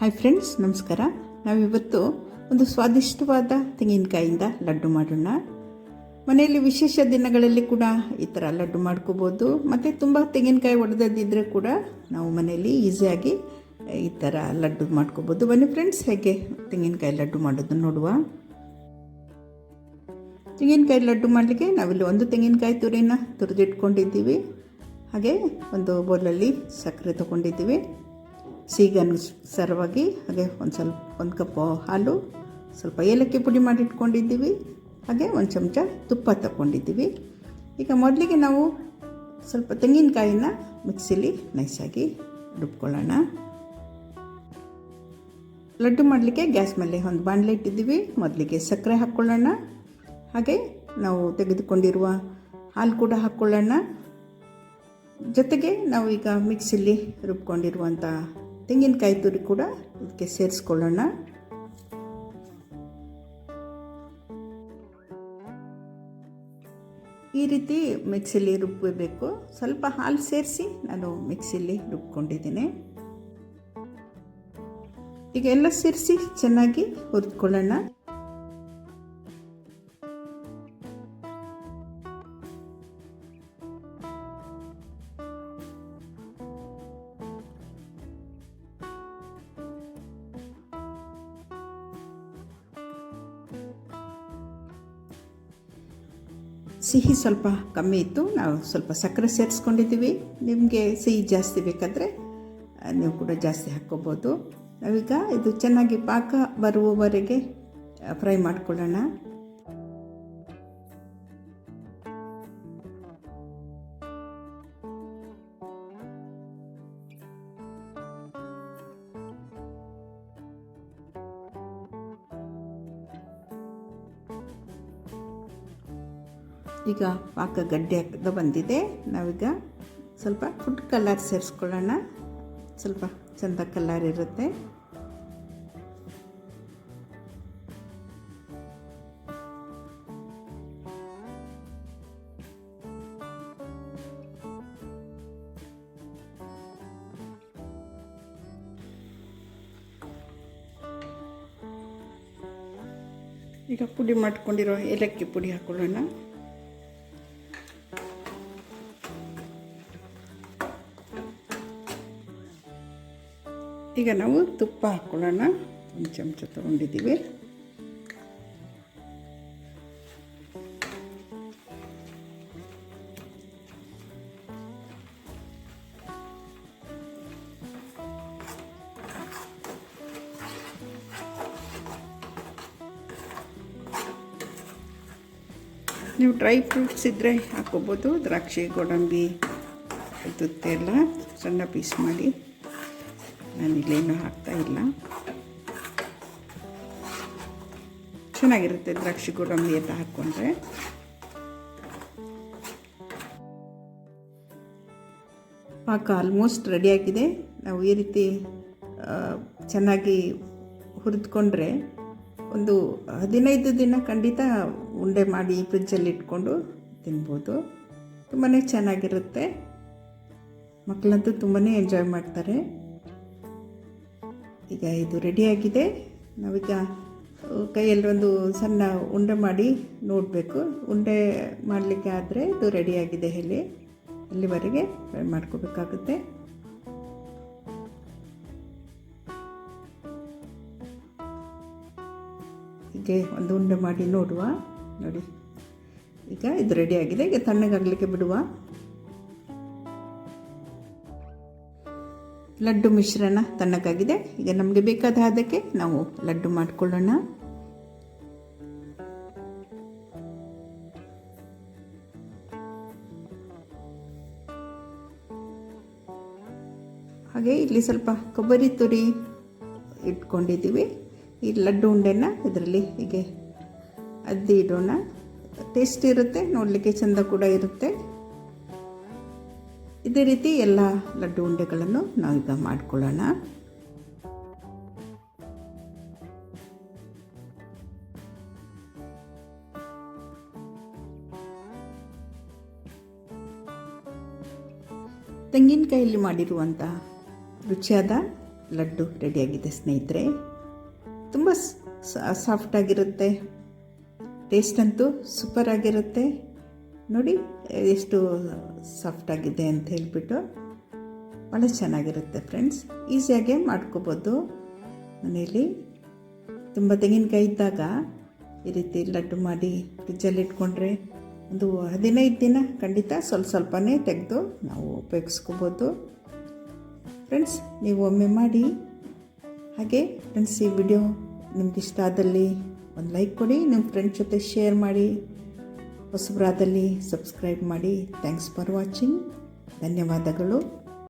Hi friends ನಮಸ್ಕಾರ. ನಾವಿವತ್ತು ಒಂದು ಸ್ವಾದಿಷ್ಟವಾದ ತೆಂಗಿನಕಾಯಿಂದ ಲಡ್ಡು ಮಾಡೋಣ. ಮನೆಯಲ್ಲಿ ವಿಶೇಷ ದಿನಗಳಲ್ಲಿ ಕೂಡ ಈ ಥರ ಲಡ್ಡು ಮಾಡ್ಕೋಬೋದು. ಮತ್ತು ತುಂಬ ತೆಂಗಿನಕಾಯಿ ಒಡೆದದ್ದಿದ್ರೆ ಕೂಡ ನಾವು ಮನೆಯಲ್ಲಿ ಈಸಿಯಾಗಿ ಈ ಥರ ಲಡ್ಡು ಮಾಡ್ಕೋಬೋದು. ಬನ್ನಿ ಫ್ರೆಂಡ್ಸ್ ಹೇಗೆ ತೆಂಗಿನಕಾಯಿ ಲಡ್ಡು ಮಾಡೋದು ನೋಡುವ. ತೆಂಗಿನಕಾಯಿ ಲಡ್ಡು ಮಾಡಲಿಕ್ಕೆ ನಾವಿಲ್ಲಿ ಒಂದು ತೆಂಗಿನಕಾಯಿ ತುರಿನ ತುರಿದಿಟ್ಕೊಂಡಿದ್ದೀವಿ. ಹಾಗೆ ಒಂದು ಬೌಲಲ್ಲಿ ಸಕ್ಕರೆ ತೊಗೊಂಡಿದ್ದೀವಿ. ಸಿಹಿಗೆ ಅನುಸಾರವಾಗಿ ಹಾಗೆ ಒಂದು ಸ್ವಲ್ಪ, ಒಂದು ಕಪ್ ಹಾಲು, ಸ್ವಲ್ಪ ಏಲಕ್ಕಿ ಪುಡಿ ಮಾಡಿ ಇಟ್ಕೊಂಡಿದ್ದೀವಿ. ಹಾಗೆ ಒಂದು ಚಮಚ ತುಪ್ಪ ತಗೊಂಡಿದ್ದೀವಿ ಈಗ ಮೊದಲಿಗೆ ನಾವು ಸ್ವಲ್ಪ ತೆಂಗಿನಕಾಯಿನ ಮಿಕ್ಸಿಲಿ ನೈಸಾಗಿ ರುಬ್ಕೊಳ್ಳೋಣ. ಲಡ್ಡು ಮಾಡಲಿಕ್ಕೆ ಗ್ಯಾಸ್ ಮೇಲೆ ಒಂದು ಬಾಣಲೆ ಇಟ್ಟಿದ್ದೀವಿ. ಮೊದಲಿಗೆ ಸಕ್ಕರೆ ಹಾಕ್ಕೊಳ್ಳೋಣ. ಹಾಗೆ ನಾವು ತೆಗೆದುಕೊಂಡಿರುವ ಹಾಲು ಕೂಡ ಹಾಕ್ಕೊಳ್ಳೋಣ. ಜೊತೆಗೆ ನಾವು ಈಗ ಮಿಕ್ಸಿಲಿ ರುಬ್ಕೊಂಡಿರುವಂಥ ತೆಂಗಿನಕಾಯಿ ತುರಿ ಕೂಡ ಇದಕ್ಕೆ ಸೇರಿಸ್ಕೊಳ್ಳೋಣ. ಈ ರೀತಿ ಮಿಕ್ಸಿಲಿ ರುಬ್ಬಬೇಕು ಸ್ವಲ್ಪ ಹಾಲು ಸೇರಿಸಿ ನಾನು ಮಿಕ್ಸಿಲಿ ರುಬ್ಕೊಂಡಿದ್ದೀನಿ. ಈಗ ಎಲ್ಲ ಸೇರಿಸಿ ಚೆನ್ನಾಗಿ ಹುರಿದುಕೊಳ್ಳೋಣ. ಸಿಹಿ ಸ್ವಲ್ಪ ಕಮ್ಮಿ ಇತ್ತು. ನಾವು ಸ್ವಲ್ಪ ಸಕ್ಕರೆ ಸೇರಿಸ್ಕೊಂಡಿದ್ದೀವಿ. ನಿಮಗೆ ಸಿಹಿ ಜಾಸ್ತಿ ಬೇಕಾದರೆ ನೀವು ಕೂಡ ಜಾಸ್ತಿ ಹಾಕ್ಕೋಬೋದು. ನಾವೀಗ ಇದು ಚೆನ್ನಾಗಿ ಪಾಕ ಬರುವವರೆಗೆ ಫ್ರೈ ಮಾಡ್ಕೊಳ್ಳೋಣ. ಈಗ ಪಾಕ ಗಡ್ಡೆ ಹಾಕಿದ ಬಂದಿದೆ. ನಾವೀಗ ಸ್ವಲ್ಪ ಫುಡ್ ಕಲರ್ ಸೇರಿಸ್ಕೊಳ್ಳೋಣ. ಸ್ವಲ್ಪ ಚೆಂದ ಕಲರ್ ಇರುತ್ತೆ. ಈಗ ಪುಡಿ ಮಾಡ್ಕೊಂಡಿರೋ ಏಲಕ್ಕಿ ಪುಡಿ ಹಾಕ್ಕೊಳ್ಳೋಣ ಈಗ ನಾವು ತುಪ್ಪ ಹಾಕ್ಕೊಳ್ಳೋಣ ಒಂದು ಚಮಚ ತಗೊಂಡಿದ್ದೀವಿ. ನೀವು ಡ್ರೈ ಫ್ರೂಟ್ಸ್ ಇದ್ದರೆ ಹಾಕ್ಕೋಬೋದು. ದ್ರಾಕ್ಷಿ, ಗೋಡಂಬಿ ತುತ್ತೆ ಎಲ್ಲ ಸಣ್ಣ ಪೀಸ್ ಮಾಡಿ. ನಾನಿಲ್ಲೇನು ಹಾಕ್ತಾ ಇಲ್ಲ. ಚೆನ್ನಾಗಿರುತ್ತೆ ದ್ರಾಕ್ಷಿ ಗೋಡಂಬಿ ಎಲ್ಲ ಹಾಕ್ಕೊಂಡ್ರೆ ಪಾಕ ಆಲ್ಮೋಸ್ಟ್ ರೆಡಿಯಾಗಿದೆ ನಾವು ಈ ರೀತಿ ಚೆನ್ನಾಗಿ ಹುರಿದುಕೊಂಡ್ರೆ ಒಂದು ಹದಿನೈದು ದಿನ ಖಂಡಿತ ಉಂಡೆ ಮಾಡಿ ಫ್ರಿಜ್ಜಲ್ಲಿ ಇಟ್ಕೊಂಡು ತಿನ್ಬೋದು. ತುಂಬಾ ಚೆನ್ನಾಗಿರುತ್ತೆ. ಮಕ್ಕಳಂತೂ ತುಂಬಾ ಎಂಜಾಯ್ ಮಾಡ್ತಾರೆ. ಈಗ ಇದು ರೆಡಿಯಾಗಿದೆ ನಾವೀಗ ಕೈಯಲ್ಲಿ ಒಂದು ಸಣ್ಣ ಉಂಡೆ ಮಾಡಿ ನೋಡಬೇಕು. ಉಂಡೆ ಮಾಡಲಿಕ್ಕೆ ಆದರೆ ಇದು ರೆಡಿಯಾಗಿದೆ ಹೇಳಿ ಅಲ್ಲಿವರೆಗೆ ಫ್ರೈ ಮಾಡ್ಕೋಬೇಕಾಗುತ್ತೆ. ಹೀಗೆ ಒಂದು ಉಂಡೆ ಮಾಡಿ ನೋಡುವ. ನೋಡಿ. ಈಗ ಇದು ರೆಡಿಯಾಗಿದೆ ಈಗ ತಣ್ಣಗಾಗಲಿಕ್ಕೆ ಬಿಡುವ. ಲಡ್ಡು ಮಿಶ್ರಣ ತಣ್ಣಗಾಗಿದೆ. ಈಗ ನಮಗೆ ಬೇಕಾದ ಅದಕ್ಕೆ ನಾವು ಲಡ್ಡು ಮಾಡಿಕೊಳ್ಳೋಣ. ಹಾಗೆ ಇಲ್ಲಿ ಸ್ವಲ್ಪ ಕೊಬ್ಬರಿ ತುರಿ ಇಟ್ಕೊಂಡಿದ್ದೀವಿ. ಈ ಲಡ್ಡು ಉಂಡೆನ ಇದರಲ್ಲಿ ಹೀಗೆ ಅದ್ದಿ ಇಡೋಣ. ಟೇಸ್ಟ್ ಇರುತ್ತೆ, ನೋಡಲಿಕ್ಕೆ ಚೆಂದ ಕೂಡ ಇರುತ್ತೆ. ಇದೇ ರೀತಿ ಎಲ್ಲ ಲಡ್ಡು ಉಂಡೆಗಳನ್ನು ನಾವೀಗ ಮಾಡಿಕೊಳ್ಳೋಣ. ತೆಂಗಿನಕಾಯಲ್ಲಿ ಮಾಡಿರುವಂಥ ರುಚಿಯಾದ ಲಡ್ಡು ರೆಡಿಯಾಗಿದೆ ಸ್ನೇಹಿತರೆ. ತುಂಬ ಸಾಫ್ಟಾಗಿರುತ್ತೆ ಟೇಸ್ಟ್ ಅಂತೂ ಸೂಪರ್ ಆಗಿರುತ್ತೆ. ನೋಡಿ, ಎಷ್ಟು ಸಾಫ್ಟಾಗಿದೆ ಅಂತ ಹೇಳಿಬಿಟ್ಟು ಭಾಳ ಚೆನ್ನಾಗಿರುತ್ತೆ ಫ್ರೆಂಡ್ಸ್. ಈಸಿಯಾಗೆ ಮಾಡ್ಕೋಬೋದು ಮನೇಲಿ ತುಂಬ ತೆಂಗಿನಕಾಯಿ ಇದ್ದಾಗ ಈ ರೀತಿ ಲಡ್ಡು ಮಾಡಿ ಫ್ರಿಜ್ಜಲ್ಲಿ ಇಟ್ಕೊಂಡ್ರೆ ಒಂದು ಹದಿನೈದು ದಿನ ಖಂಡಿತ ಸ್ವಲ್ಪ ಸ್ವಲ್ಪನೇ ತೆಗೆದು ನಾವು ಉಪಯೋಗಿಸ್ಕೋಬೋದು. ಫ್ರೆಂಡ್ಸ್, ನೀವು ಒಮ್ಮೆ ಮಾಡಿ ಹಾಗೆ ಫ್ರೆಂಡ್ಸ್, ಈ ವಿಡಿಯೋ ನಿಮ್ಗೆ ಇಷ್ಟ ಆದಲ್ಲಿ ಒಂದು ಲೈಕ್ ಕೊಡಿ, ನಿಮ್ಮ ಫ್ರೆಂಡ್ಸ್ ಜೊತೆ ಶೇರ್ ಮಾಡಿ. ಹೊಸಬರಾದಲ್ಲಿ ಸಬ್ಸ್ಕ್ರೈಬ್ ಮಾಡಿ. ಥ್ಯಾಂಕ್ಸ್ ಫಾರ್ ವಾಚಿಂಗ್ ಧನ್ಯವಾದಗಳು.